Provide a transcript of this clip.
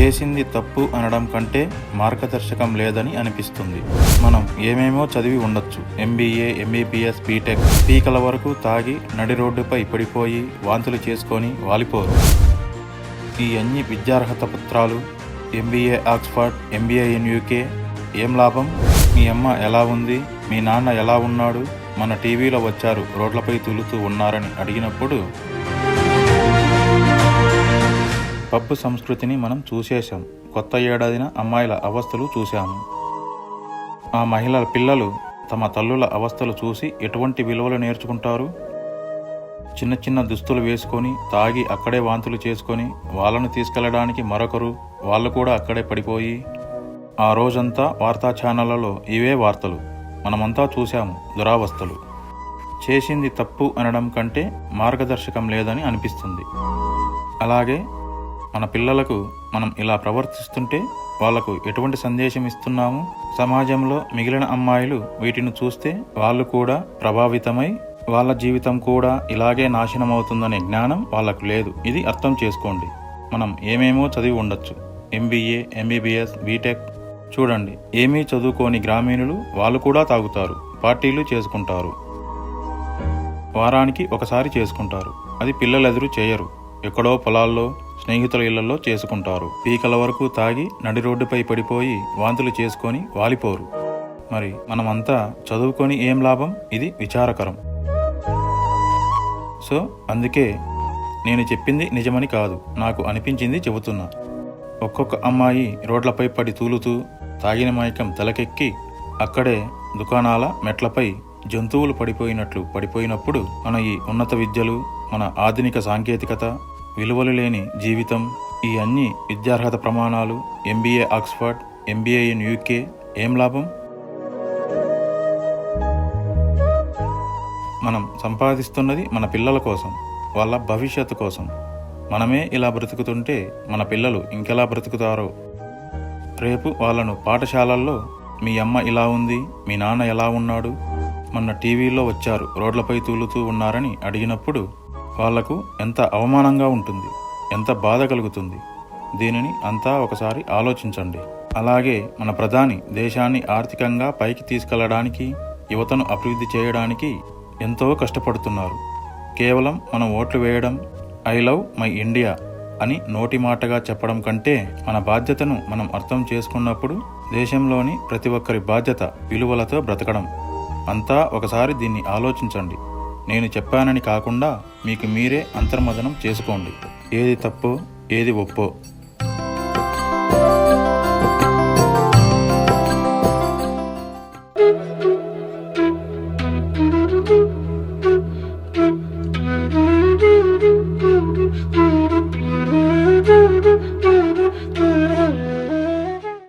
చేసింది తప్పు అనడం కంటే మార్గదర్శకం లేదని అనిపిస్తుంది. మనం ఏమేమో చదివి ఉండొచ్చు. ఎంబీఏ ఎంబీబీఎస్ బీటెక్ పీకల వరకు తాగి నడి రోడ్డుపై పడిపోయి వాంతులు చేసుకొని వాలిపోరు. ఈ అన్ని విద్యార్హత పత్రాలు MBA Oxford MBA in UK ఏం లాభం? మీ అమ్మ ఎలా ఉంది? మీ నాన్న ఎలా ఉన్నాడు? మన టీవీలో వచ్చారు. రోడ్లపై తూలుతూ ఉన్నారని అడిగినప్పుడు పబ్బు సంస్కృతిని మనం చూసేశాం. కొత్త ఏడాదిన అమ్మాయిల అవస్థలు చూశాము. ఆ మహిళల పిల్లలు తమ తల్లుల అవస్థలు చూసి ఎటువంటి విలువలు నేర్చుకుంటారు? చిన్న చిన్న దుస్తులు వేసుకొని తాగి అక్కడే వాంతులు చేసుకొని వాళ్ళను తీసుకెళ్ళడానికి మరొకరు వాళ్ళు కూడా అక్కడే పడిపోయి. ఆ రోజంతా వార్తా ఛానళ్ళలో ఇవే వార్తలు. మనమంతా చూశాము దురావస్థలు. చేసింది తప్పు అనడం కంటే మార్గదర్శకం లేదని అనిపిస్తుంది. అలాగే మన పిల్లలకు మనం ఇలా ప్రవర్తిస్తుంటే వాళ్ళకు ఎటువంటి సందేశం ఇస్తున్నాము? సమాజంలో మిగిలిన అమ్మాయిలు వీటిని చూస్తే వాళ్ళు కూడా ప్రభావితమై వాళ్ళ జీవితం కూడా ఇలాగే నాశనం అవుతుందనే జ్ఞానం వాళ్ళకు లేదు. ఇది అర్థం చేసుకోండి. మనం ఏమేమో చదివి ఉండొచ్చు. ఎంబీఏ ఎంబీబీఎస్ బీటెక్ చూడండి. ఏమీ చదువుకోని గ్రామీణులు వాళ్ళు కూడా తాగుతారు. పార్టీలు చేసుకుంటారు. వారానికి ఒకసారి చేసుకుంటారు. అది పిల్లలెదురు చేయరు. ఎక్కడో పొలాల్లో స్నేహితుల ఇళ్ళలో చేసుకుంటారు. పీకల వరకు తాగి నడి రోడ్డుపై పడిపోయి వాంతులు చేసుకొని వాలిపోరు. మరి మనమంతా చదువుకొని ఏం లాభం? ఇది విచారకరం. సో అందుకే నేను చెప్పింది నిజమని కాదు. నాకు అనిపించింది చెబుతున్నా. ఒక్కొక్క అమ్మాయి రోడ్లపై పడి తూలుతూ తాగిన మైకం తలకెక్కి అక్కడే దుకాణాల మెట్లపై జంతువులు పడిపోయినట్లు పడిపోయినప్పుడు మన ఈ ఉన్నత విద్యలు మన ఆధునిక సాంకేతికత విలువలు లేని జీవితం ఈ అన్ని విద్యార్హత ప్రమాణాలు MBA Oxford MBA in UK ఏం లాభం? మనం సంపాదిస్తున్నది మన పిల్లల కోసం వాళ్ళ భవిష్యత్తు కోసం. మనమే ఇలా బ్రతుకుతుంటే మన పిల్లలు ఇంకెలా బ్రతుకుతారో. రేపు వాళ్ళను పాఠశాలల్లో మీ అమ్మ ఇలా ఉంది మీ నాన్న ఎలా ఉన్నాడు? మొన్న టీవీలో వచ్చారు రోడ్లపై తూలుతూ ఉన్నారని అడిగినప్పుడు వాళ్ళకు ఎంత అవమానంగా ఉంటుంది ఎంత బాధ కలుగుతుంది దీనిని అంతా ఒకసారి ఆలోచించండి. అలాగే మన ప్రధాని దేశాన్ని ఆర్థికంగా పైకి తీసుకెళ్ళడానికి యువతను అభివృద్ధి చేయడానికి ఎంతో కష్టపడుతున్నారు. కేవలం మనం ఓట్లు వేయడం ఐ లవ్ మై ఇండియా అని నోటి మాటగా చెప్పడం కంటే మన బాధ్యతను మనం అర్థం చేసుకున్నప్పుడు దేశంలోని ప్రతి ఒక్కరి బాధ్యత విలువలతో బ్రతకడం. అంతా ఒకసారి దీన్ని ఆలోచించండి. నేను చెప్పానని కాకుండా మీకు మీరే అంతర్మదనం చేసుకోండి. ఏది తప్పో ఏది ఒప్పో.